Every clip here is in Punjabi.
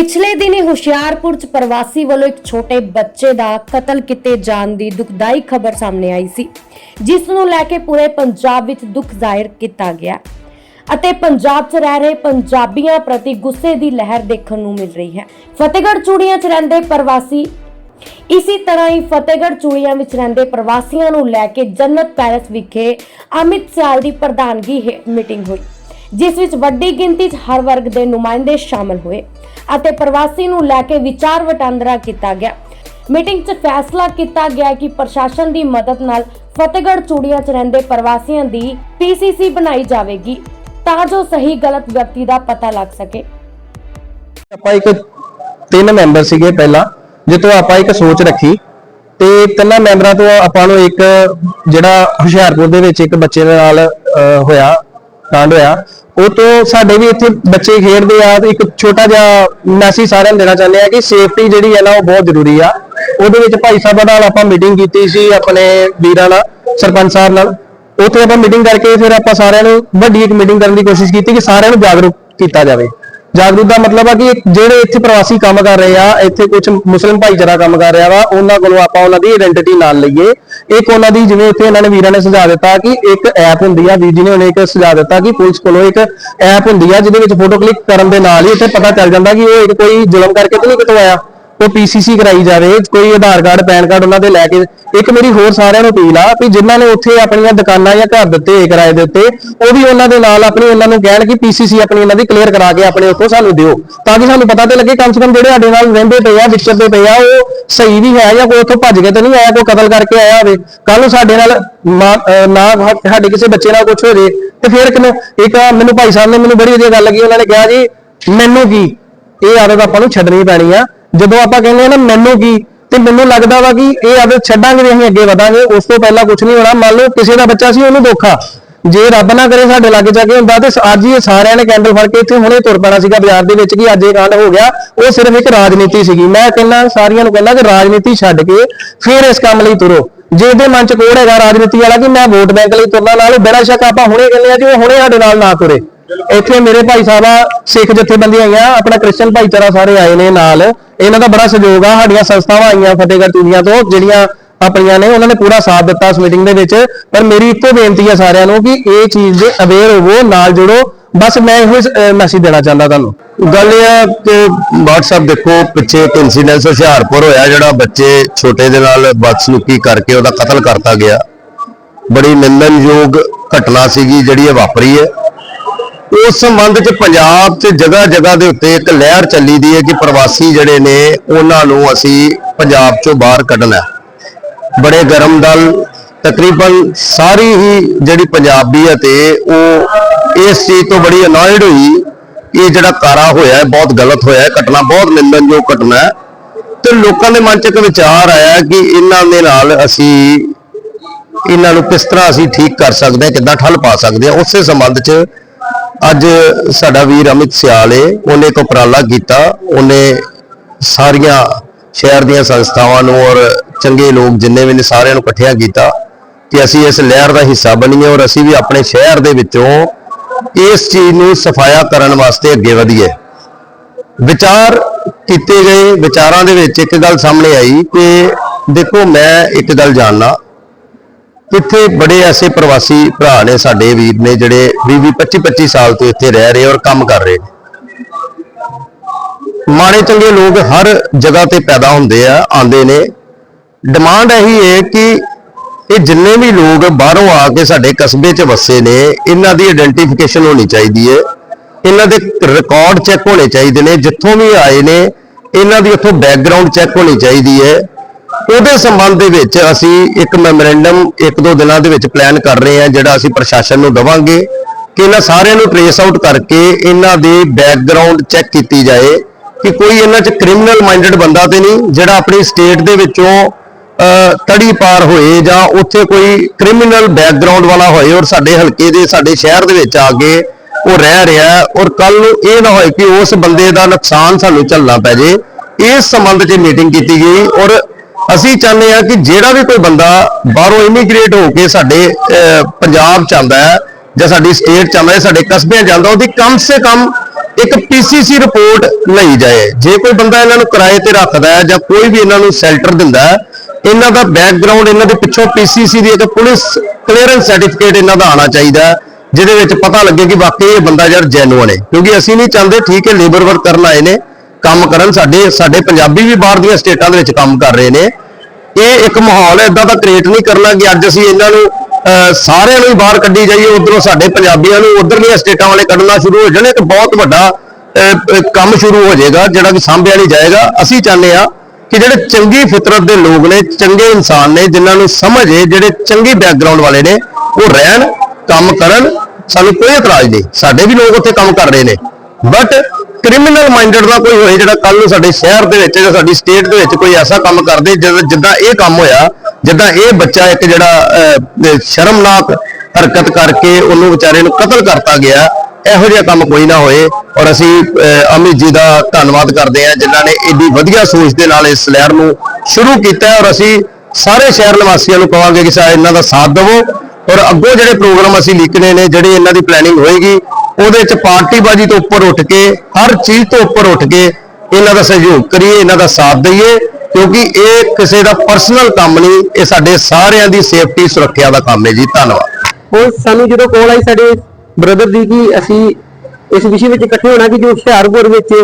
ਪਿਛਲੇ ਦਿਨੀ ਹੁਸ਼ਿਆਰਪੁਰ ਚ ਪ੍ਰਵਾਸੀ ਵੱਲੋਂ ਇੱਕ ਛੋਟੇ ਬੱਚੇ ਦਾ ਕਤਲ ਕੀਤੇ ਜਾਣ ਦੀ ਦੁਖਦਾਈ ਖਬਰ ਸਾਹਮਣੇ ਆਈ ਸੀ, ਜਿਸ ਨੂੰ ਲੈ ਕੇ ਪੂਰੇ ਪੰਜਾਬ ਵਿੱਚ ਦੁੱਖ ਜ਼ਾਹਿਰ ਕੀਤਾ ਗਿਆ ਅਤੇ ਪੰਜਾਬ 'ਚ ਰਹਿ ਰਹੇ ਪੰਜਾਬੀਆਂ ਪ੍ਰਤੀ ਗੁੱਸੇ ਦੀ ਲਹਿਰ ਦੇਖਣ ਨੂੰ ਮਿਲ ਰਹੀ ਹੈ। ਫਤਿਹਗੜ੍ਹ ਚੂੜੀਆਂ 'ਚ ਰਹਿੰਦੇ ਪ੍ਰਵਾਸੀ ਇਸੇ ਤਰ੍ਹਾਂ ਹੀ ਫਤਿਹਗੜ੍ਹ ਚੂੜੀਆਂ ਵਿੱਚ ਰਹਿੰਦੇ ਪ੍ਰਵਾਸੀਆਂ ਨੂੰ ਲੈ ਕੇ ਜੰਨਤ ਪੈਲਸ ਵਿਖੇ ਅਮਿਤ ਸਿਆਲ ਦੀ ਪ੍ਰਧਾਨਗੀ ਹੇਠ ਮੀਟਿੰਗ ਹੋਈ। ਜਿਸ ਵਿੱਚ ਵੱਡੀ ਗਿਣਤੀ 'ਚ ਹਰ ਵਰਗ ਦੇ ਨੁਮਾਇੰਦੇ ਸ਼ਾਮਲ ਹੋਏ ਅਤੇ ਪ੍ਰਵਾਸੀ ਨੂੰ ਲੈ ਕੇ ਵਿਚਾਰ ਵਟਾਂਦਰਾ ਕੀਤਾ ਗਿਆ। ਮੀਟਿੰਗ 'ਚ ਫੈਸਲਾ ਕੀਤਾ ਗਿਆ ਕਿ ਪ੍ਰਸ਼ਾਸਨ ਦੀ ਮਦਦ ਨਾਲ ਫਤਿਹਗੜ੍ਹ ਚੂੜੀਆਂ 'ਚ ਰਹਿੰਦੇ ਪ੍ਰਵਾਸੀਆਂ ਦੀ ਪੀਸੀਸੀ ਬਣਾਈ ਜਾਵੇਗੀ ਤਾਂ ਜੋ ਸਹੀ ਗਲਤ ਵਿਅਕਤੀ ਦਾ ਪਤਾ ਲੱਗ ਸਕੇ। ਆਪਾਂ ਇੱਕ ਤਿੰਨ ਮੈਂਬਰ ਸੀਗੇ ਪਹਿਲਾਂ ਜਿੱਤੋਂ ਆਪਾਂ ਇੱਕ ਸੋਚ ਰੱਖੀ ਤੇ ਤਿੰਨਾਂ ਮੈਂਬਰਾਂ ਤੋਂ ਆਪਾਂ ਨੂੰ ਇੱਕ ਜਿਹੜਾ ਹੁਸ਼ਿਆਰਪੁਰ ਦੇ ਵਿੱਚ ਇੱਕ ਬੱਚੇ ਦੇ ਨਾਲ ਹੋਇਆ ਕਾਂਡ ਹੋਇਆ। ਉਹ ਤੋਂ ਸਾਡੇ ਵੀ ਇੱਥੇ ਬੱਚੇ ਖੇਡਦੇ ਆ, ਤੇ ਇੱਕ ਛੋਟਾ ਜਿਹਾ ਮੈਸੇਜ ਸਾਰਿਆਂ ਨੂੰ ਦੇਣਾ ਚਾਹੁੰਦੇ ਆ ਕਿ ਸੇਫਟੀ ਜਿਹੜੀ ਹੈ ਨਾ ਉਹ ਬਹੁਤ ਜ਼ਰੂਰੀ ਆ। ਉਹਦੇ ਵਿੱਚ ਭਾਈ ਸਾਹਿਬਾਂ ਨਾਲ ਆਪਾਂ ਮੀਟਿੰਗ ਕੀਤੀ ਸੀ, ਆਪਣੇ ਵੀਰਾਂ ਨਾਲ, ਸਰਪੰਚ ਸਾਹਿਬ ਨਾਲ। ਉੱਥੇ ਆਪਾਂ ਮੀਟਿੰਗ ਕਰਕੇ ਫਿਰ ਆਪਾਂ ਸਾਰਿਆਂ ਨੂੰ ਵੱਡੀ ਇੱਕ ਮੀਟਿੰਗ ਕਰਨ ਦੀ ਕੋਸ਼ਿਸ਼ ਕੀਤੀ ਕਿ ਸਾਰਿਆਂ ਨੂੰ ਜਾਗਰੂਕ ਕੀਤਾ ਜਾਵੇ। ਜਾਗਰੂਕ ਦਾ ਮਤਲਬ ਆ ਕਿ ਜਿਹੜੇ ਇੱਥੇ ਪ੍ਰਵਾਸੀ ਕੰਮ ਕਰ ਰਹੇ ਆ, ਇੱਥੇ ਕੁਝ ਮੁਸਲਿਮ ਭਾਈਚਾਰਾ ਕੰਮ ਕਰ ਰਿਹਾ ਵਾ, ਉਹਨਾਂ ਕੋਲੋਂ ਆਪਾਂ ਉਹਨਾਂ ਦੀ ਆਇਡੈਂਟੀਟੀ ਨਾਲ ਲਈਏ। ਇੱਕ ਉਹਨਾਂ ਦੀ ਜਿਵੇਂ ਇੱਥੇ ਇਹਨਾਂ ਨੇ ਵੀਰਾਂ ਨੇ ਸੁਝਾਅ ਦਿੱਤਾ ਕਿ ਇੱਕ ਐਪ ਹੁੰਦੀ ਆ, ਵੀਰ ਜੀ ਨੇ ਉਹਨੇ ਇੱਕ ਸੁਝਾਅ ਦਿੱਤਾ ਕਿ ਪੁਲਿਸ ਕੋਲੋਂ ਇੱਕ ਐਪ ਹੁੰਦੀ ਆ, ਜਿਹਦੇ ਵਿੱਚ ਫੋਟੋ ਕਲਿੱਕ ਕਰਨ ਦੇ ਨਾਲ ਹੀ ਇੱਥੇ ਪਤਾ ਚੱਲ ਜਾਂਦਾ ਕਿ ਉਹ ਇੱਕ ਕੋਈ ਜ਼ੁਲਮ ਕਰਕੇ ਤਾਂ ਨਹੀਂ ਕਿਤੋਂ ਆਇਆ ਉਹ ਪੀਸੀਸੀ ਕਰਾਈ ਜਾਵੇ, ਕੋਈ ਆਧਾਰ ਕਾਰਡ ਪੈਨ ਕਾਰਡ ਉਹਨਾਂ ਦੇ ਲੈ ਕੇ, ਇੱਕ ਮੇਰੀ ਹੋਰ ਸਾਰਿਆਂ ਨੂੰ ਅਪੀਲ ਆ ਵੀ ਜਿਨ੍ਹਾਂ ਨੇ ਉੱਥੇ ਆਪਣੀਆਂ ਦੁਕਾਨਾਂ ਜਾਂ ਘਰ ਦਿੱਤੇ ਕਿਰਾਏ ਦੇ ਉੱਤੇ, ਉਹ ਵੀ ਉਹਨਾਂ ਦੇ ਨਾਲ ਆਪਣੀ, ਉਹਨਾਂ ਨੂੰ ਕਹਿਣ ਕਿ ਪੀਸੀਸੀ ਆਪਣੀ ਇਹਨਾਂ ਦੀ ਕਲੀਅਰ ਕਰਾ ਕੇ ਆਪਣੇ ਉੱਥੋਂ ਸਾਨੂੰ ਦਿਓ, ਤਾਂ ਕਿ ਸਾਨੂੰ ਪਤਾ ਤੇ ਲੱਗੇ ਕਮ ਸੇ ਕਮ ਜਿਹੜੇ ਸਾਡੇ ਨਾਲ ਰਹਿੰਦੇ ਪਏ ਆ, ਵਿਚਰਦੇ ਪਏ ਆ, ਉਹ ਸਹੀ ਵੀ ਹੈ ਜਾਂ ਕੋਈ ਉੱਥੋਂ ਭੱਜ ਕੇ ਤਾਂ ਨਹੀਂ ਆਇਆ, ਕੋਈ ਕਤਲ ਕਰਕੇ ਆਇਆ ਹੋਵੇ ਕੱਲ ਨੂੰ ਸਾਡੇ ਨਾਲ ਮਾ- ਨਾ ਸਾਡੇ ਕਿਸੇ ਬੱਚੇ ਨਾਲ ਕੁਝ ਹੋ ਜੇ ਤੇ ਫਿਰ ਕਿਨੂੰ ਇੱਕ ਮੈਨੂੰ ਭਾਈ ਸਾਹਿਬ ਨੇ ਮੈਨੂੰ ਬੜੀ ਵਧੀਆ ਗੱਲ ਲੱਗੀ ਉਹਨਾਂ ਨੇ ਕਿਹਾ ਜੀ, ਮੈਨੂੰ ਕੀ? ਇਹ ਆਦਤ ਆਪਾਂ ਨੂੰ ਛੱਡਣੀ ਪੈਣੀ ਆ। ਜਦੋਂ ਆਪਾਂ ਕਹਿੰਦੇ ਆ ਨਾ ਮੈਨੂੰ ਕੀ, ਤੇ ਮੈਨੂੰ ਲੱਗਦਾ ਵਾ ਕਿ ਇਹ ਆਦਤ ਛੱਡਾਂਗੇ ਤੇ ਅਸੀਂ ਅੱਗੇ ਵਧਾਂਗੇ, ਉਸ ਤੋਂ ਪਹਿਲਾਂ ਕੁਝ ਨਹੀਂ ਹੋਣਾ। ਮੰਨ ਲਓ ਕਿਸੇ ਦਾ ਬੱਚਾ ਸੀ, ਉਹਨੂੰ ਧੋਖਾ। ਜੇ ਰੱਬ ਨਾ ਕਰੇ ਸਾਡੇ ਲਾਗੇ ਜਾ ਕੇ ਹੁੰਦਾ, ਤੇ ਅੱਜ ਹੀ ਇਹ ਸਾਰਿਆਂ ਨੇ ਕੈਂਡਲ ਫੜ ਕੇ ਇੱਥੇ ਹੁਣੇ ਤੁਰ ਪੈਣਾ ਸੀਗਾ ਬਾਜ਼ਾਰ ਦੇ ਵਿੱਚ ਕਿ ਅੱਜ ਇਹ ਕਾਂਡ ਹੋ ਗਿਆ। ਉਹ ਸਿਰਫ ਇੱਕ ਰਾਜਨੀਤੀ ਸੀਗੀ। ਮੈਂ ਕਹਿੰਦਾ, ਸਾਰਿਆਂ ਨੂੰ ਕਹਿੰਦਾ ਕਿ ਰਾਜਨੀਤੀ ਛੱਡ ਕੇ ਫਿਰ ਇਸ ਕੰਮ ਲਈ ਤੁਰੋ। ਜੇ ਇਹਦੇ ਮਨ ਚ ਕੋੜ ਹੈਗਾ ਰਾਜਨੀਤੀ ਵਾਲਾ ਕਿ ਮੈਂ ਵੋਟ ਬੈਂਕ ਲਈ ਤੁਰਨਾ, ਨਾਲ ਬੜਾ ਸ਼ੱਕ ਆਪਾਂ ਹੁਣੇ ਕਹਿੰਦੇ ਆ ਕਿ ਉਹ ਹੁਣੇ ਸਾਡੇ ਨਾਲ ਨਾ ਤੁਰੇ। ਇੱਥੇ ਮੇਰੇ ਭਾਈ ਸਾਹਿਬ ਆ, ਸਿੱਖ ਜਥੇਬੰਦੀਆਂ ਆਈਆਂ, ਆਪਣਾ ਕ੍ਰਿਸਚੀਅਨ ਭਾਈਚਾਰਾ ਸਾਰੇ ਆਏ ਨੇ ਨਾਲ। ਇਹਨਾਂ ਦਾ ਬੜਾ ਸਹਿਯੋਗ ਆ, ਸਾਡੀਆਂ ਸੰਸਥਾਵਾਂ ਆਈਆਂ ਫਤਿਹਗੜ੍ਹ ਚੂੜੀਆਂ ਤੋਂ, ਜਿਹੜੀਆਂ ਆਪਣੀਆਂ ਨੇ, ਉਹਨਾਂ ਨੇ ਪੂਰਾ ਸਾਥ ਦਿੱਤਾ ਇਸ ਮੀਟਿੰਗ ਦੇ ਵਿੱਚ। ਪਰ ਮੇਰੀ ਇੱਕੋ ਬੇਨਤੀ ਆ ਸਾਰਿਆਂ ਨੂੰ ਕਿ ਇਹ ਚੀਜ਼ ਦੇ ਅਵੇਅਰ ਹੋਵੋ, ਨਾਲ ਜੁੜੋ। ਬਸ ਮੈਂ ਇਹੋ ਮੈਸੇਜ ਦੇਣਾ ਚਾਹੁੰਦਾ ਤੁਹਾਨੂੰ। ਗੱਲ ਇਹ ਆ ਕਿ WhatsApp ਦੇਖੋ, ਪਿੱਛੇ ਇੱਕ ਇਨਸੀਡੈਂਸ ਹੁਸ਼ਿਆਰਪੁਰ ਹੋਇਆ, ਜਿਹੜਾ ਬੱਚੇ ਛੋਟੇ ਦੇ ਨਾਲ ਬਦਸਲੂਕੀ ਕਰਕੇ ਉਹਦਾ ਕਤਲ ਕਰਤਾ ਗਿਆ। ਬੜੀ ਨਿੰਦਨਯੋਗ ਘਟਨਾ ਸੀਗੀ ਜਿਹੜੀ ਇਹ ਵਾਪਰੀ ਹੈ। ਉਸ ਸੰਬੰਧ ਚ ਪੰਜਾਬ 'ਚ ਜਗ੍ਹਾ ਜਗ੍ਹਾ ਦੇ ਉੱਤੇ ਇੱਕ ਲਹਿਰ ਚੱਲੀ ਦੀ ਹੈ ਕਿ ਪ੍ਰਵਾਸੀ ਜਿਹੜੇ ਨੇ ਉਹਨਾਂ ਨੂੰ ਅਸੀਂ ਪੰਜਾਬ 'ਚੋਂ ਬਾਹਰ ਕੱਢਣਾ ਬੜੇ ਗਰਮ ਦਲ, ਤਕਰੀਬਨ ਸਾਰੀ ਹੀ ਜਿਹੜੀ ਪੰਜਾਬੀਅਤ ਹੈ ਉਹ ਇਸ ਚੀਜ਼ ਤੋਂ ਬੜੀ ਅਨੋਇਡ ਹੋਈ ਇਹ ਜਿਹੜਾ ਕਾਰਾ ਹੋਇਆ ਹੈ, ਬਹੁਤ ਗਲਤ ਹੋਇਆ ਹੈ, ਘਟਨਾ ਬਹੁਤ ਨਿੰਦਨਯੋਗ ਘਟਨਾ ਹੈ। ਤੇ ਲੋਕਾਂ ਦੇ ਮਨ 'ਚ ਇੱਕ ਵਿਚਾਰ ਆਇਆ ਕਿ ਇਹਨਾਂ ਦੇ ਨਾਲ ਅਸੀਂ, ਇਹਨਾਂ ਨੂੰ ਕਿਸ ਤਰ੍ਹਾਂ ਅਸੀਂ ਠੀਕ ਕਰ ਸਕਦੇ ਹਾਂ, ਕਿੱਦਾਂ ਠੱਲ ਪਾ ਸਕਦੇ ਹਾਂ, ਉਸੇ ਸੰਬੰਧ 'ਚ ਅੱਜ ਸਾਡਾ ਵੀਰ ਅਮਿਤ ਸਿਆਲ ਏ, ਉਹਨੇ ਇੱਕ ਉਪਰਾਲਾ ਕੀਤਾ। ਉਹਨੇ ਸਾਰੀਆਂ ਸ਼ਹਿਰ ਦੀਆਂ ਸੰਸਥਾਵਾਂ ਨੂੰ ਔਰ ਚੰਗੇ ਲੋਕ ਜਿੰਨੇ ਵੀ ਨੇ ਸਾਰਿਆਂ ਨੂੰ ਇਕੱਠਿਆਂ ਕੀਤਾ ਕਿ ਅਸੀਂ ਇਸ ਲਹਿਰ ਦਾ ਹਿੱਸਾ ਬਣੀਏ ਔਰ ਅਸੀਂ ਵੀ ਆਪਣੇ ਸ਼ਹਿਰ ਦੇ ਵਿੱਚੋਂ ਇਸ ਚੀਜ਼ ਨੂੰ ਸਫਾਇਆ ਕਰਨ ਵਾਸਤੇ ਅੱਗੇ ਵਧੀਏ। ਵਿਚਾਰ ਕੀਤੇ ਗਏ ਵਿਚਾਰਾਂ ਦੇ ਵਿੱਚ ਇੱਕ ਗੱਲ ਸਾਹਮਣੇ ਆਈ ਕਿ ਦੇਖੋ, ਮੈਂ ਇੱਕ ਗੱਲ ਜਾਣਨਾ ਇੱਥੇ ਬੜੇ ਐਸੇ ਪ੍ਰਵਾਸੀ ਭਰਾ ਨੇ ਸਾਡੇ ਵੀਰ ਨੇ ਜਿਹੜੇ 20 25 25 ਸਾਲ ਤੋਂ ਇੱਥੇ ਰਹਿ ਰਹੇ ਔਰ ਕੰਮ ਕਰ ਰਹੇ ਨੇ। ਮਾੜੇ ਚੰਗੇ ਲੋਕ ਹਰ ਜਗ੍ਹਾ ਤੇ ਪੈਦਾ ਹੁੰਦੇ ਆ ਆਂਦੇ ਨੇ। ਡਿਮਾਂਡ ਇਹੀ ਹੈ ਕਿ ਇਹ ਜਿੰਨੇ ਵੀ ਲੋਕ ਬਾਹਰੋਂ ਆ ਕੇ ਸਾਡੇ ਕਸਬੇ 'ਚ ਵਸੇ ਨੇ, ਇਹਨਾਂ ਦੀ ਆਇਡੈਂਟੀਫਿਕੇਸ਼ਨ ਹੋਣੀ ਚਾਹੀਦੀ ਹੈ। ਇਹਨਾਂ ਦੇ ਰਿਕਾਰਡ ਚੈੱਕ ਹੋਣੇ ਚਾਹੀਦੇ ਨੇ। ਜਿੱਥੋਂ ਵੀ ਆਏ ਨੇ, ਇਹਨਾਂ ਦੀ ਉੱਥੋਂ ਬੈਕਗ੍ਰਾਉਂਡ ਚੈੱਕ ਹੋਣੀ ਚਾਹੀਦੀ ਹੈ। ਉਹਦੇ ਸੰਬੰਧ ਦੇ ਵਿੱਚ ਅਸੀਂ ਇੱਕ ਮੈਮੋਰੈਂਡਮ ਇੱਕ ਦੋ ਦਿਨਾਂ ਦੇ ਵਿੱਚ ਪਲਾਨ ਕਰ ਰਹੇ ਹਾਂ, ਜਿਹੜਾ ਅਸੀਂ ਪ੍ਰਸ਼ਾਸਨ ਨੂੰ ਦਵਾਂਗੇ ਕਿ ਇਹਨਾਂ ਸਾਰਿਆਂ ਨੂੰ ਟ੍ਰੇਸ ਆਊਟ ਕਰਕੇ ਇਹਨਾਂ ਦੇ ਬੈਕਗ੍ਰਾਉਂਡ ਚੈੱਕ ਕੀਤੀ ਜਾਏ ਕਿ ਕੋਈ ਇਹਨਾਂ 'ਚ ਕ੍ਰਿਮੀਨਲ ਮਾਈਂਡਡ ਬੰਦਾ ਤੇ ਨਹੀਂ, ਜਿਹੜਾ ਆਪਣੀ ਸਟੇਟ ਦੇ ਵਿੱਚੋਂ ਤੜੀ ਪਾਰ ਹੋਏ ਜਾਂ ਉੱਥੇ ਕੋਈ ਕ੍ਰਿਮੀਨਲ ਬੈਕਗ੍ਰਾਉਂਡ ਵਾਲਾ ਹੋਏ ਔਰ ਸਾਡੇ ਹਲਕੇ ਦੇ, ਸਾਡੇ ਸ਼ਹਿਰ ਦੇ ਵਿੱਚ ਆ ਕੇ ਉਹ ਰਹਿ ਰਿਹਾ ਔਰ ਕੱਲ ਨੂੰ ਇਹ ਨਾ ਹੋਏ ਕਿ ਉਸ ਬੰਦੇ ਦਾ ਨੁਕਸਾਨ ਸਾਨੂੰ ਝੱਲਣਾ ਪੈ ਜੇ। ਇਸ ਸੰਬੰਧ 'ਚ ਮੀਟਿੰਗ ਕੀਤੀ ਗਈ ਔਰ ਅਸੀਂ ਚਾਹੁੰਦੇ ਹਾਂ ਕਿ ਜਿਹੜਾ ਵੀ ਕੋਈ ਬੰਦਾ ਬਾਹਰੋਂ ਇਮੀਗ੍ਰੇਟ ਹੋ ਕੇ ਸਾਡੇ ਪੰਜਾਬ ਚ ਆਉਂਦਾ ਹੈ ਜਾਂ ਸਾਡੀ ਸਟੇਟ ਚ ਆਉਂਦਾ ਹੈ, ਸਾਡੇ ਕਸਬਿਆਂ ਚ ਆਉਂਦਾ ਉਹਦੀ ਕਮ ਸੇ ਕਮ ਇੱਕ ਪੀਸੀਸੀ ਰਿਪੋਰਟ ਲਈ ਜਾਏ। ਜੇ ਕੋਈ ਬੰਦਾ ਇਹਨਾਂ ਨੂੰ ਕਿਰਾਏ ਤੇ ਰੱਖਦਾ ਹੈ ਜਾਂ ਕੋਈ ਵੀ ਇਹਨਾਂ ਨੂੰ ਸ਼ੈਲਟਰ ਦਿੰਦਾ ਹੈ, ਇਹਨਾਂ ਦਾ ਬੈਕਗ੍ਰਾਉਂਡ ਇਹਨਾਂ ਦੇ ਪਿੱਛੋਂ ਪੀਸੀਸੀ ਦੀ ਇੱਕ ਪੁਲਿਸ ਕਲੀਅਰੈਂਸ ਸਰਟੀਫਿਕੇਟ ਇਹਨਾਂ ਦਾ ਆਣਾ ਚਾਹੀਦਾ ਜਿਹਦੇ ਵਿੱਚ ਪਤਾ ਲੱਗੇ ਕਿ ਵਾਕਈ ਇਹ ਬੰਦਾ ਯਾਰ ਜੈਨੂਅਨ ਹੈ। ਕਿਉਂਕਿ ਅਸੀਂ ਨਹੀਂ ਚਾਹੁੰਦੇ ਠੀਕ ਹੈ ਲੇਬਰ ਵਰਕ ਕਰਨ ਆਏ ਨੇ ਕੰਮ ਕਰਨ ਸਾਡੇ ਸਾਡੇ ਪੰਜਾਬੀ ਵੀ ਬਾਹਰ ਦੀਆਂ ਸਟੇਟਾਂ ਦੇ ਵਿੱਚ ਕੰਮ ਕਰ ਰਹੇ ਨੇ। ਇਹ ਇੱਕ ਮਾਹੌਲ ਇਦਾਂ ਦਾ ਕ੍ਰੀਏਟ ਨਹੀਂ ਕਰਨਾ ਕਿ ਅੱਜ ਅਸੀਂ ਇਹਨਾਂ ਨੂੰ ਅਹ, ਸਾਰਿਆਂ ਨੂੰ ਹੀ ਬਾਹਰ ਕੱਢੀ ਜਾਈਏ ਉਧਰੋਂ ਸਾਡੇ ਪੰਜਾਬੀਆਂ ਨੂੰ ਉਧਰਲੀਆਂ ਸਟੇਟਾਂ ਵਾਲੇ ਕੱਢਣਾ ਸ਼ੁਰੂ ਹੋ ਜਾਣ ਇੱਕ ਬਹੁਤ ਵੱਡਾ ਕੰਮ ਸ਼ੁਰੂ ਹੋ ਜਾਏਗਾ ਜਿਹੜਾ ਕਿ ਸਾਂਭਿਆ ਨਹੀਂ ਜਾਏਗਾ। ਅਸੀਂ ਚਾਹੁੰਦੇ ਆ ਕਿ ਜਿਹੜੇ ਚੰਗੀ ਫਿਤਰਤ ਦੇ ਲੋਕ ਨੇ ਚੰਗੇ ਇਨਸਾਨ ਨੇ ਜਿਨ੍ਹਾਂ ਨੂੰ ਸਮਝ ਹੈ ਜਿਹੜੇ ਚੰਗੀ ਬੈਕਗ੍ਰਾਉਂਡ ਵਾਲੇ ਨੇ ਉਹ ਰਹਿਣ ਕੰਮ ਕਰਨ ਸਾਨੂੰ ਕੋਈ ਇਤਰਾਜ਼ ਨਹੀਂ। ਸਾਡੇ ਵੀ ਲੋਕ ਉੱਥੇ ਕੰਮ ਕਰ ਰਹੇ ਨੇ। ਬਟ ਕ੍ਰਿਮੀਨਲ ਮਾਈਂਡਡ ਦਾ ਕੋਈ ਹੋਏ ਜਿਹੜਾ ਕੱਲ ਨੂੰ ਸਾਡੇ ਸ਼ਹਿਰ ਦੇ ਵਿੱਚ ਜਾਂ ਸਾਡੀ ਸਟੇਟ ਦੇ ਵਿੱਚ ਕੋਈ ਐਸਾ ਕੰਮ ਕਰਦੇ ਜਿੱਦਾਂ ਇਹ ਕੰਮ ਹੋਇਆ, ਜਿੱਦਾਂ ਇਹ ਬੱਚਾ ਇੱਕ ਜਿਹੜਾ ਸ਼ਰਮਨਾਕ ਹਰਕਤ ਕਰਕੇ ਉਹਨੂੰ ਵਿਚਾਰੇ ਨੂੰ ਕਤਲ ਕਰਤਾ ਗਿਆ, ਇਹੋ ਜਿਹਾ ਕੰਮ ਕੋਈ ਨਾ ਹੋਏ ਔਰ ਅਸੀਂ ਅਮਿਤ ਜੀ ਦਾ ਧੰਨਵਾਦ ਕਰਦੇ ਹਾਂ ਜਿਨ੍ਹਾਂ ਨੇ ਏਡੀ ਵਧੀਆ ਸੋਚ ਦੇ ਨਾਲ ਇਸ ਲਹਿਰ ਨੂੰ ਸ਼ੁਰੂ ਕੀਤਾ ਔਰ ਅਸੀਂ ਸਾਰੇ ਸ਼ਹਿਰ ਨਿਵਾਸੀਆਂ ਨੂੰ ਕਹਾਂਗੇ ਕਿ ਸਾ ਇਹਨਾਂ ਦਾ ਸਾਥ ਦਿਵੋ ਔਰ ਅੱਗੋਂ ਜਿਹੜੇ ਪ੍ਰੋਗਰਾਮ ਅਸੀਂ ਲਿਖਣੇ ਨੇ, ਜਿਹੜੇ ਇਹਨਾਂ ਦੀ ਪਲੈਨਿੰਗ ਹੋਏਗੀ ਉਹਦੇ ਚ ਪਾਰਟੀਬਾਜ਼ੀ ਤੋਂ ਉੱਪਰ ਉੱਠ ਕੇ, ਹਰ ਚੀਜ਼ ਤੋਂ ਉੱਪਰ ਉੱਠ ਕੇ ਇਹਨਾਂ ਦਾ ਸਹਿਯੋਗ ਕਰੀਏ, ਇਹਨਾਂ ਦਾ ਸਾਥ ਦਈਏ, ਕਿਉਂਕਿ ਇਹ ਕਿਸੇ ਦਾ ਪਰਸਨਲ ਕੰਮ ਨਹੀਂ, ਇਹ ਸਾਡੇ ਸਾਰਿਆਂ ਦੀ ਸੇਫਟੀ ਸੁਰੱਖਿਆ ਦਾ ਕੰਮ ਹੈ ਜੀ। ਧੰਨਵਾਦ। ਉਹ ਸਾਨੂੰ ਜਦੋਂ ਕੋਲ ਆਈ ਸਾਡੇ ਬ੍ਰਦਰ ਦੀ ਕਿ ਅਸੀਂ ਇਸ ਵਿਸ਼ੇ ਵਿੱਚ ਇਕੱਠੇ ਹੋਣਾ ਕਿ ਜੋ ਹੁਸ਼ਿਆਰਪੁਰ ਵਿੱਚ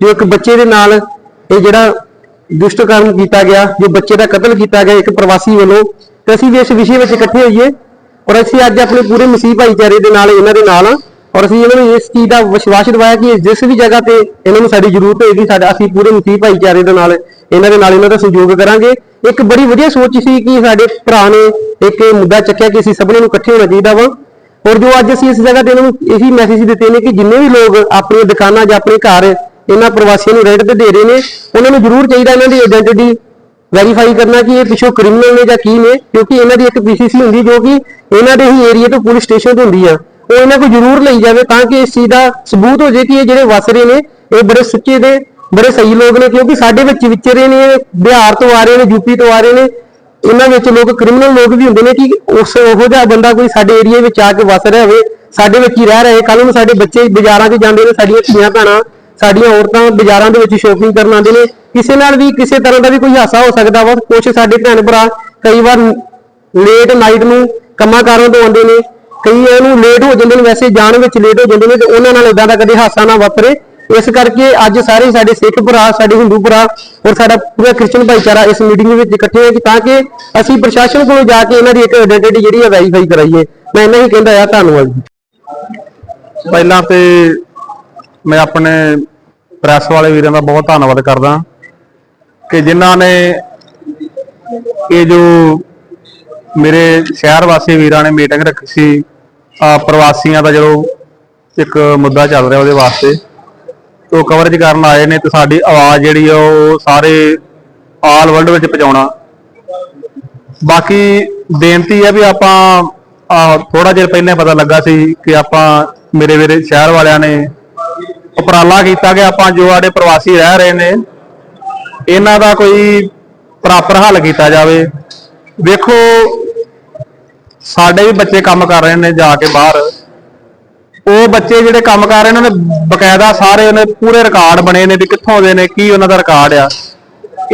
ਜੋ ਇੱਕ ਬੱਚੇ ਦੇ ਨਾਲ ਇਹ ਜਿਹੜਾ ਦੁਸ਼ਟ ਕਰਮ ਕੀਤਾ ਗਿਆ, ਜੋ ਬੱਚੇ ਦਾ ਕਤਲ ਕੀਤਾ ਗਿਆ ਇੱਕ ਪ੍ਰਵਾਸੀ ਵੱਲੋਂ, ਤੇ ਅਸੀਂ ਵੀ ਇਸ ਵਿਸ਼ੇ ਵਿੱਚ ਇਕੱਠੇ ਹੋਈਏ, ਔਰ ਅਸੀਂ ਅੱਜ ਆਪਣੇ ਪੂਰੇ ਮਸੀਹ ਭਾਈਚਾਰੇ ਦੇ ਨਾਲ, ਇਹਨਾਂ ਦੇ ਨਾਲ ਔਰ ਅਸੀਂ ਇਹਨਾਂ ਨੂੰ ਇਸ ਚੀਜ਼ ਦਾ ਵਿਸ਼ਵਾਸ ਦਿਵਾਇਆ ਕਿ ਜਿਸ ਵੀ ਜਗ੍ਹਾ ਤੇ ਇਹਨਾਂ ਨੂੰ ਸਾਡੀ ਜ਼ਰੂਰਤ ਹੋਏਗੀ, ਸਾਡਾ ਅਸੀਂ ਪੂਰੇ ਮਸੀਹ ਭਾਈਚਾਰੇ ਦੇ ਨਾਲ, ਇਹਨਾਂ ਦੇ ਨਾਲ ਇਹਨਾਂ ਦਾ ਸਹਿਯੋਗ ਕਰਾਂਗੇ। ਇੱਕ ਬੜੀ ਵਧੀਆ ਸੋਚ ਸੀ ਕਿ ਸਾਡੇ ਭਰਾ ਨੇ ਇੱਕ ਮੁੱਦਾ ਚੱਕਿਆ ਕਿ ਅਸੀਂ ਸਭਨਾਂ ਨੂੰ ਇਕੱਠੇ ਹੋਣਾ ਚਾਹੀਦਾ ਵਾ। ਔਰ ਜੋ ਅੱਜ ਅਸੀਂ ਇਸ ਜਗ੍ਹਾ ਤੇ ਇਹਨਾਂ ਨੂੰ ਇਹੀ ਮੈਸੇਜ ਦਿੱਤੇ ਨੇ ਕਿ ਜਿੰਨੇ ਵੀ ਲੋਕ ਆਪਣੀਆਂ ਦੁਕਾਨਾਂ ਜਾਂ ਆਪਣੇ ਘਰ ਇਹਨਾਂ ਪ੍ਰਵਾਸੀਆਂ ਨੂੰ ਰੈਂਟ ਤੇ ਦੇ ਰਹੇ ਨੇ, ਉਹਨਾਂ ਨੂੰ ਜ਼ਰੂਰ ਚਾਹੀਦਾ ਇਹਨਾਂ ਦੀ ਆਇਡੈਂਟੀਟੀ ਵੈਰੀਫਾਈ ਕਰਨਾ ਕਿ ਇਹ ਪਿੱਛੋਂ ਕ੍ਰਿਮੀਨਲ ਨੇ ਜਾਂ ਕੀ ਨੇ, ਕਿਉਂਕਿ ਇਹਨਾਂ ਦੀ ਇੱਕ ਪੀਸੀਸੀ ਹੁੰਦੀ ਜੋ ਕਿ ਇਹਨਾਂ ਦੇ ਹੀ ਏਰੀਆ ਤੋਂ ਪੁਲਿਸ ਸਟੇਸ਼ਨ ਤੋਂ ਹੁੰਦੀ ਆ। ਉਹ ਇਹਨਾਂ ਕੋਲ ਜ਼ਰੂਰ ਲਈ ਜਾਵੇ ਤਾਂ ਕਿ ਇਸ ਚੀਜ਼ ਦਾ ਸਬੂਤ ਹੋ ਜਾਏ ਕਿ ਇਹ ਜਿਹੜੇ ਵਸ ਰਹੇ ਨੇ, ਇਹ ਬੜੇ ਸੁੱਚੇ ਦੇ, ਬੜੇ ਸਹੀ ਲੋਕ ਨੇ, ਕਿਉਂਕਿ ਸਾਡੇ ਵਿੱਚ ਵਿਚਰੇ ਨੇ, ਬਿਹਾਰ ਤੋਂ ਆ ਰਹੇ ਨੇ ਯੂਪੀ ਤੋਂ ਆ ਰਹੇ ਨੇ, ਇਹਨਾਂ ਵਿੱਚ ਲੋਕ ਕ੍ਰਿਮੀਨਲ ਲੋਕ ਵੀ ਹੁੰਦੇ ਨੇ ਕਿ ਉਸ ਉਹੋ ਜਿਹਾ ਬੰਦਾ ਕੋਈ ਸਾਡੇ ਏਰੀਆ ਵਿੱਚ ਆ ਕੇ ਵਸ ਰਿਹਾ ਹੋਵੇ, ਸਾਡੇ ਵਿੱਚ ਹੀ ਰਹਿ ਰਹੇ ਕੱਲ ਨੂੰ ਸਾਡੇ ਬੱਚੇ ਬਾਜ਼ਾਰਾਂ 'ਚ ਜਾਂਦੇ ਨੇ, ਸਾਡੀਆਂ ਧੀਆਂ ਭੈਣਾਂ, ਸਾਡੀਆਂ ਔਰਤਾਂ ਬਾਜ਼ਾਰਾਂ ਦੇ ਵਿੱਚ ਸ਼ੋਪਿੰਗ ਕਰਨ ਆਉਂਦੇ ਨੇ, ਕਿਸੇ ਨਾਲ ਵੀ ਕਿਸੇ ਤਰ੍ਹਾਂ ਦਾ ਵੀ ਕੋਈ ਹਾਸਾ ਹੋ ਸਕਦਾ ਵਾ ਕੁਝ ਸਾਡੇ ਭੈਣ ਭਰਾ ਕਈ ਵਾਰ ਲੇਟ ਨਾਈਟ ਨੂੰ ਕੰਮਾਂ ਕਾਰਾਂ ਤੋਂ ਆਉਂਦੇ ਨੇ ਕਈ ਇਹਨੂੰ ਲੇਟ ਹੋ ਜਾਂਦੇ ਨੇ, ਵੈਸੇ ਜਾਣ ਵਿੱਚ ਲੇਟ ਹੋ ਜਾਂਦੇ ਨੇ ਤੇ ਉਹਨਾਂ ਨਾਲ ਇਦਾਂ ਦਾ ਕਦੇ ਹਾਸਾ ਨਾ ਵਾਪਰੇ। ਇਸ ਕਰਕੇ ਅੱਜ ਸਾਰੇ ਸਾਡੇ ਸਿੱਖ ਭਰਾ, ਸਾਡੇ ਹਿੰਦੂ ਭਰਾ ਔਰ ਸਾਡਾ ਪੂਰਾ ਕ੍ਰਿਸਚਨ ਭਾਈਚਾਰਾ ਇਸ ਮੀਟਿੰਗ ਵਿੱਚ ਇਕੱਠੇ ਹੋਏ ਤਾਂ ਕਿ ਅਸੀਂ ਪ੍ਰਸ਼ਾਸਨ ਕੋਲ ਜਾ ਕੇ ਇਹਨਾਂ ਦੀ ਇੱਕ ਆਇਡੈਂਟੀਟੀ ਜਿਹੜੀ ਹੈ ਵੈਰੀਫਾਈ ਕਰਾਈਏ। ਮੈਂ ਇਹਨਾਂ ਹੀ ਕਹਿੰਦਾ ਆ, ਧੰਨਵਾਦ ਜੀ। ਪਹਿਲਾਂ ਤੇ ਮੈਂ ਆਪਣੇ ਪ੍ਰੈਸ ਵਾਲੇ ਵੀਰਾਂ ਦਾ ਬਹੁਤ ਧੰਨਵਾਦ ਕਰਦਾ ਕਿ ਜਿਨ੍ਹਾਂ ਨੇ ਇਹ ਜੋ ਮੇਰੇ ਸ਼ਹਿਰ ਵਾਸੀ ਵੀਰਾਂ ਨੇ ਮੀਟਿੰਗ ਰੱਖੀ ਸੀ ਪ੍ਰਵਾਸੀਆਂ ਦਾ ਜਦੋਂ ਇੱਕ ਮੁੱਦਾ ਚੱਲ ਰਿਹਾ ਉਹਦੇ ਵਾਸਤੇ, ਤੇ ਉਹ ਕਵਰੇਜ ਕਰਨ ਆਏ ਨੇ ਤੇ ਸਾਡੀ ਆਵਾਜ਼ ਜਿਹੜੀ ਆ ਉਹ ਸਾਰੇ ਆਲ ਵਰਲਡ ਵਿੱਚ ਪਹੁੰਚਾਉਣਾ। ਬਾਕੀ ਬੇਨਤੀ ਹੈ ਵੀ ਆਪਾਂ ਥੋੜਾ ਜਿਹਾ ਪਹਿਲਾਂ ਪਤਾ ਲੱਗਾ ਸੀ ਕਿ ਆਪਾਂ ਮੇਰੇ ਮੇਰੇ ਸ਼ਹਿਰ ਵਾਲਿਆਂ ਨੇ ਉਪਰਾਲਾ ਕੀਤਾ ਕਿ ਆਪਾਂ ਜੋ ਸਾਡੇ ਪ੍ਰਵਾਸੀ ਰਹਿ ਰਹੇ ਨੇ, ਇਹਨਾਂ ਦਾ ਕੋਈ ਪ੍ਰੋਪਰ ਹੱਲ ਕੀਤਾ ਜਾਵੇ। ਵੇਖੋ ਸਾਡੇ ਵੀ ਬੱਚੇ ਕੰਮ ਕਰ ਰਹੇ ਨੇ ਜਾ ਕੇ ਬਾਹਰ। ਉਹ ਬੱਚੇ ਜਿਹੜੇ ਕੰਮ ਕਰ ਰਹੇ ਨੇ, ਉਹਨਾਂ ਬਕਾਇਦਾ ਸਾਰੇ ਉਹਨੇ ਪੂਰੇ ਰਿਕਾਰਡ ਬਣੇ ਨੇ ਵੀ ਕਿੱਥੋਂ ਦੇ ਨੇ, ਕੀ ਉਹਨਾਂ ਦਾ ਰਿਕਾਰਡ ਆ।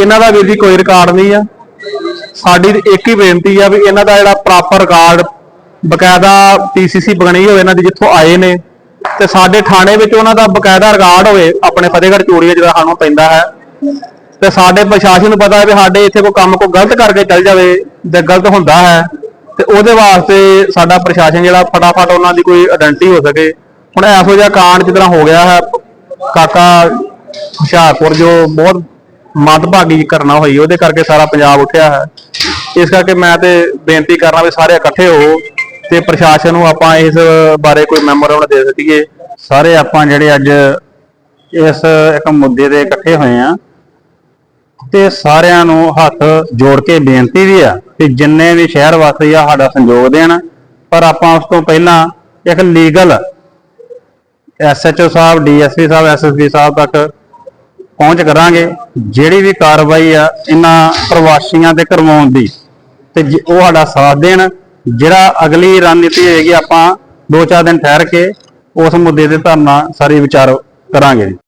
ਇਹਨਾਂ ਦਾ ਵੀਰ ਜੀ ਕੋਈ ਰਿਕਾਰਡ ਨਹੀਂ ਆ। ਸਾਡੀ ਇੱਕ ਹੀ ਬੇਨਤੀ ਆ ਵੀ ਇਹਨਾਂ ਦਾ ਜਿਹੜਾ ਪ੍ਰੋਪਰ ਰਿਕਾਰਡ ਬਕਾਇਦਾ ਪੀਸੀਸੀ ਬਣੀ ਹੋਵੇ, ਇਹਨਾਂ ਦੀ ਜਿੱਥੋਂ ਆਏ ਨੇ, ਤੇ ਸਾਡੇ ਥਾਣੇ ਵਿੱਚ ਉਹਨਾਂ ਦਾ ਬਕਾਇਦਾ ਰਿਕਾਰਡ ਹੋਵੇ, ਆਪਣੇ ਫਤਿਹਗੜ੍ਹ ਚੂੜੀਆ ਜਿਹੜਾ ਸਾਨੂੰ ਪੈਂਦਾ ਹੈ। ਤੇ ਸਾਡੇ ਪ੍ਰਸ਼ਾਸਨ ਨੂੰ ਪਤਾ ਹੈ ਵੀ ਸਾਡੇ ਇੱਥੇ ਕੋਈ ਕੰਮ ਕੋਈ ਗਲਤ ਕਰਕੇ ਚੱਲ ਜਾਵੇ ਤੇ ਗਲਤ ਹੁੰਦਾ ਹੈ ਤੇ ਉਹਦੇ ਵਾਸਤੇ ਸਾਡਾ ਪ੍ਰਸ਼ਾਸਨ ਜਿਹੜਾ ਫਟਾਫਟ ਉਹਨਾਂ ਦੀ ਕੋਈ ਆਇਡੈਂਟੀ ਹੋ ਸਕੇ। ਹੁਣ ਇਹੋ ਜਿਹਾ ਕਾਂਡ ਜਿਸ ਤਰ੍ਹਾਂ ਹੋ ਗਿਆ ਹੈ, ਕਾਕਾ ਹੁਸ਼ਿਆਰਪੁਰ ਜੋ ਬਹੁਤ ਮੱਦਭਾਗੀ ਘਟਨਾ ਹੋਈ, ਉਹਦੇ ਕਰਕੇ ਸਾਰਾ ਪੰਜਾਬ ਉੱਠਿਆ ਹੈ। ਇਸ ਕਰਕੇ ਮੈਂ ਤੇ ਬੇਨਤੀ ਕਰਨਾ ਵੀ ਸਾਰੇ ਇਕੱਠੇ ਹੋ ਤੇ ਪ੍ਰਸ਼ਾਸਨ ਨੂੰ ਆਪਾਂ ਇਸ ਬਾਰੇ ਕੋਈ ਮੈਮੋਰੰਡਮ ਦੇ ਸਕੀਏ। ਸਾਰੇ ਆਪਾਂ ਜਿਹੜੇ ਅੱਜ ਇਸ ਇੱਕ ਮੁੱਦੇ ਤੇ ਇਕੱਠੇ ਹੋਏ ਆ ਤੇ ਸਾਰਿਆਂ ਨੂੰ ਹੱਥ ਜੋੜ ਕੇ ਬੇਨਤੀ ਵੀ ਆ ਕਿ ਜਿੰਨੇ ਵੀ ਸ਼ਹਿਰ ਵਾਸੀ ਆ ਸਾਡਾ ਸੰਯੋਗ ਦੇਣ। ਪਰ ਆਪਾਂ ਉਸ ਤੋਂ ਪਹਿਲਾਂ ਇੱਕ legal SHO sahib, DSP sahib SSP sahib ਤੱਕ ਪਹੁੰਚ ਕਰਾਂਗੇ। ਜਿਹੜੀ ਵੀ ਕਾਰਵਾਈ ਆ ਇਹਨਾਂ ਪ੍ਰਵਾਸੀਆਂ ਤੇ ਕਰਵਾਉਣ ਦੀ ਤੇ ਜ- ਉਹ ਸਾਡਾ ਸਾਥ ਦੇਣ। ਜਿਹੜਾ ਅਗਲੀ ਰਣਨੀਤੀ ਹੋਏਗੀ ਆਪਾਂ ਦੋ ਚਾਰ ਦਿਨ ਠਹਿਰ ਕੇ ਉਸ ਮੁੱਦੇ ਤੇ ਧਰਨਾ ਸਾਰੀ ਵਿਚਾਰ ਕਰਾਂਗੇ।